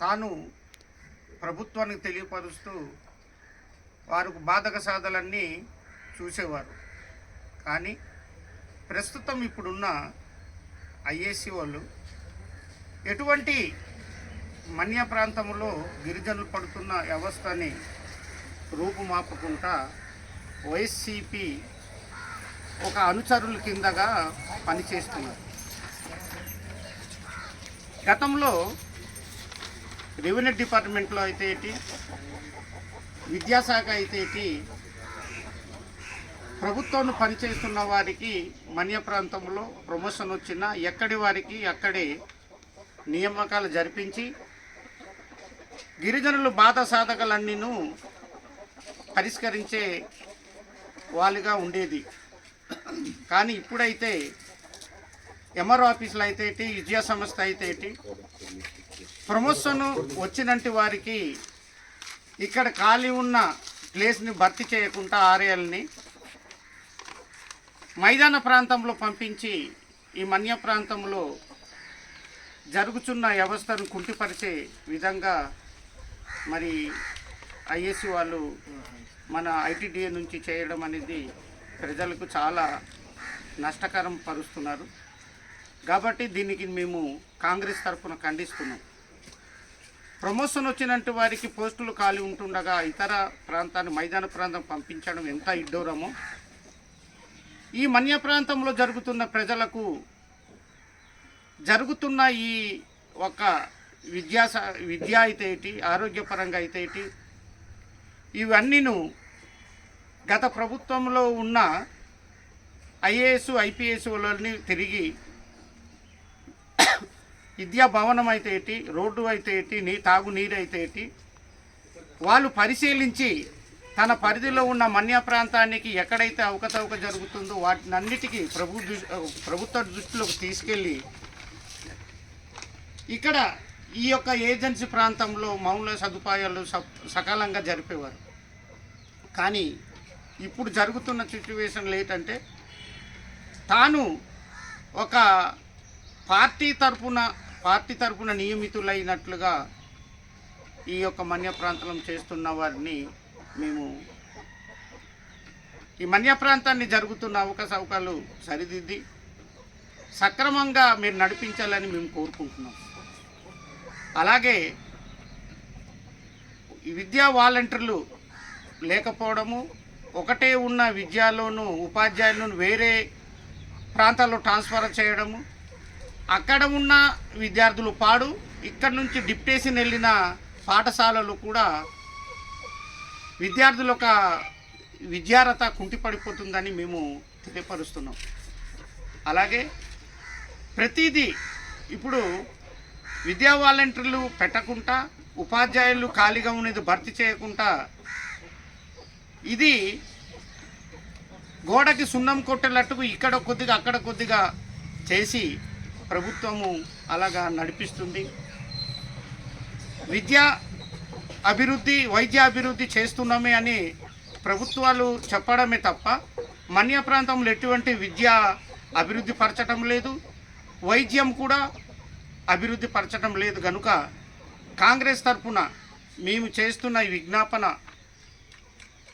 తాను ప్రభుత్వానికి తెలియపరుస్తూ వారికి బాధక సాధలన్నీ చూసేవారు. కానీ ప్రస్తుతం ఇప్పుడున్న ఐఏసీ వాళ్ళు ఎటువంటి మన్య ప్రాంతంలో గిరిజనులు పడుతున్న వ్యవస్థని రూపుమాపకుండా వైసీపీ ఒక అనుచరుల కిందగా పనిచేస్తున్నారు. గతంలో రెవెన్యూ డిపార్ట్మెంట్లో అయితే ఏంటి విద్యాశాఖ అయితే ఏంటి ప్రభుత్వంలో పనిచేస్తున్న వారికి మన్య ప్రాంతంలో ప్రమోషన్ వచ్చినా ఎక్కడి వారికి అక్కడే నియామకాలు జరిపించి గిరిజనులు బాధ సాధకలన్నీను పరిష్కరించే వాళ్ళుగా ఉండేది. కానీ ఇప్పుడైతే ఎంఆర్ ఆఫీసులు అయితే ఏంటి విద్యా సంస్థ అయితే ఏంటి ప్రమోషన్ వచ్చినట్టు వారికి ఇక్కడ ఖాళీ ఉన్న ప్లేస్ని భర్తీ చేయకుండా ఆర్ఏల్ని మైదాన ప్రాంతంలో పంపించి ఈ మన్య ప్రాంతంలో జరుగుతున్న వ్యవస్థను కుంటిపరిచే విధంగా మరి ఐఏసీ వాళ్ళు మన ఐటీడీఏ నుంచి చేయడం అనేది ప్రజలకు చాలా నష్టకరం పరుస్తున్నారు. కాబట్టి దీనికి మేము కాంగ్రెస్ తరఫున ఖండిస్తున్నాం. ప్రమోషన్ వచ్చినట్టు వారికి పోస్టులు ఖాళీ ఉంటుండగా ఇతర ప్రాంతాన్ని మైదాన ప్రాంతం పంపించడం ఎంత ఇడ్డూరమో. ఈ మన్య ప్రాంతంలో జరుగుతున్న ప్రజలకు జరుగుతున్న ఈ ఒక విద్యా విద్య అయితే ఏంటి ఆరోగ్యపరంగా అయితే ఏంటి ఇవన్నీను గత ప్రభుత్వంలో ఉన్న ఐఏఎస్ ఐపీఎస్ వాళ్ళని తిరిగి విద్యా భవనం అయితే ఏంటి రోడ్డు అయితే ఏంటి నీ తాగునీరు అయితే ఏంటి వాళ్ళు పరిశీలించి తన పరిధిలో ఉన్న మన్య ప్రాంతానికి ఎక్కడైతే అవకతవక జరుగుతుందో వాటిని అన్నిటికీ ప్రభు ప్రభుత్వ దృష్టిలోకి తీసుకెళ్ళి ఇక్కడ ఈ యొక్క ఏజెన్సీ ప్రాంతంలో మౌన సదుపాయాలు స- సకాలంగా జరిపేవారు. కానీ ఇప్పుడు జరుగుతున్న సిచ్యువేషన్లు ఏంటంటే తాను ఒక పార్టీ తరపున పార్టీ తరపున నియమితులైనట్లుగా ఈ యొక్క మన్య ప్రాంతం చేస్తున్న వారిని మేము ఈ మన్య ప్రాంతాన్ని జరుగుతున్న అవకసవకాలు సరిదిద్ది సక్రమంగా మీరు నడిపించాలని మేము కోరుకుంటున్నాం. అలాగే ఈ విద్యా వాలంటీర్లు లేకపోవడము ఒకటే ఉన్న విద్యాలోను ఉపాధ్యాయులను వేరే ప్రాంతాల్లో ట్రాన్స్ఫర్ చేయడము అక్కడ ఉన్న విద్యార్థులు పాడు. ఇక్కడ నుంచి డిప్టేషన్ వెళ్ళిన పాఠశాలలు కూడా విద్యార్థుల యొక్క విద్యారత కుంటిపడిపోతుందని మేము తెలియపరుస్తున్నాం. అలాగే ప్రతిదీ ఇప్పుడు విద్యా వాలంటీర్లు పెట్టకుండా ఉపాధ్యాయులు ఖాళీగా ఉన్నది భర్తీ చేయకుండా ఇది గోడకి సున్నం కొట్టేటట్టుకు ఇక్కడ కొద్దిగా అక్కడ కొద్దిగా చేసి ప్రభుత్వము అలాగా నడిపిస్తుంది. విద్య అభివృద్ధి వైద్య అభివృద్ధి చేస్తున్నామే అని ప్రభుత్వాలు చెప్పడమే తప్ప మన్య ప్రాంతంలో ఎటువంటి విద్య అభివృద్ధి పరచడం లేదు. వైద్యం కూడా అభివృద్ధి పరచడం లేదు. కనుక కాంగ్రెస్ తరఫున మేము చేస్తున్న ఈ విజ్ఞాపన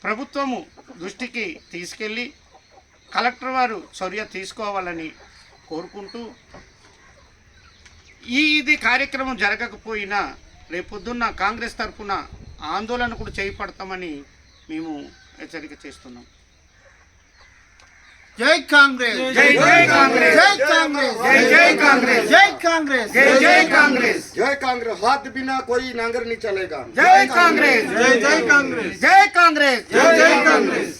ప్రభుత్వము దృష్టికి తీసుకెళ్ళి కలెక్టర్ వారు చర్య తీసుకోవాలని కోరుకుంటూ ఈ ఇది కార్యక్రమం జరగకపోయినా రేపొద్దున్న కాంగ్రెస్ తరఫున ఆందోళన కూడా చేపడతామని మేము హెచ్చరిక చేస్తున్నాం జై కాంగ్రెస్ జై జై కాంగ్రెస్ జై కాంగ్రెస్ జై జై కాంగ్రెస్ జై కాంగ్రెస్ జై జై కాంగ్రెస్ जय कांग्रेस हाथ बिना कोई नांगर नहीं चलेगा జై కాంగ్రెస్ జై జై కాంగ్రెస్ జై కాంగ్రెస్ జై జై కాంగ్రెస్